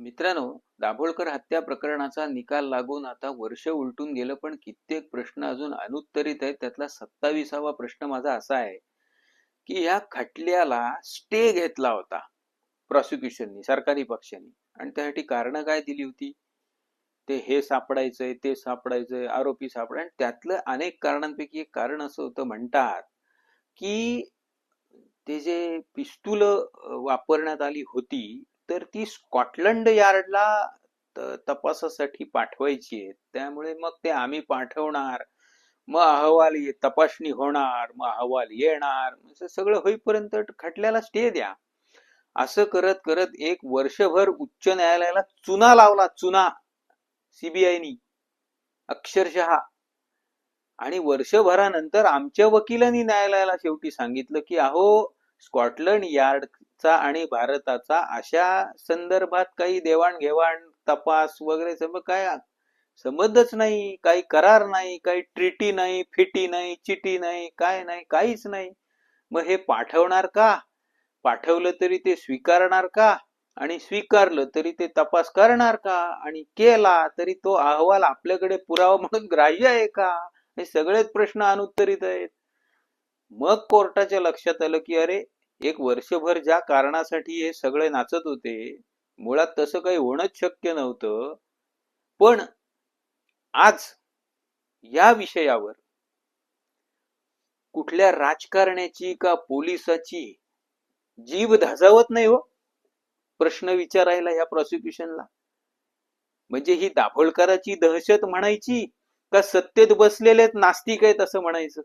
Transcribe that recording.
मित्रांनो दाभोळकर हत्या प्रकरणाचा निकाल लागून आता वर्ष उलटून गेलं पण कित्येक प्रश्न अजून अनुत्तरित आहेत. त्यातला सत्तावीसावा प्रश्न माझा असा आहे की या खटल्याला स्टे घेतला होता प्रॉसिक्युशननी सरकारी पक्षाने. आणि त्यासाठी कारण काय दिली होती? ते हे सापडायचंय ते सापडायचंय आरोपी सापडाय आणि त्यातलं अनेक कारणांपैकी एक कारण असं होतं म्हणतात की ते जे पिस्तूल वापरण्यात आली होती तर ती स्कॉटलंड यार्डला तपासासाठी पाठवायची आहे. त्यामुळे मग ते आम्ही पाठवणार. मग अहवाल तपासणी होणार मग अहवाल येणार. असं सगळं होईपर्यंत खटल्याला स्टे द्या. असं करत करत एक वर्षभर उच्च न्यायालयाला चुना लावला चुना. सीबीआयनी अक्षरशः. आणि वर्षभरानंतर आमच्या वकिलांनी न्यायालयाला शेवटी सांगितलं की अहो स्कॉटलंड यार्ड चा आणि भारताचा अशा संदर्भात काही देवाणघेवाण तपास वगैरे सर्व काय संबंधच नाही. काही करार नाही काही ट्रिटी नाही फिटी नाही चिटी नाही काय नाही काहीच नाही. मग हे पाठवणार का? पाठवलं तरी ते स्वीकारणार का? आणि स्वीकारलं तरी ते तपास करणार का? आणि केला तरी तो अहवाल आपल्याकडे पुरावा म्हणून ग्राह्य आहे का? हे सगळेच प्रश्न अनुत्तरित आहेत. मग कोर्टाच्या लक्षात आलं की अरे एक वर्षभर ज्या कारणासाठी हे सगळे नाचत होते मुळात तसं काही होणंच शक्य नव्हतं. पण आज या विषयावर कुठल्या राजकारण्याची का पोलिसाची जीव धाजावत नाही हो? प्रश्न विचारायला या प्रॉसिक्युशनला म्हणजे ही दाभोळकराची दहशत म्हणायची का सत्तेत बसलेले नास्तिक आहेत असं म्हणायचं?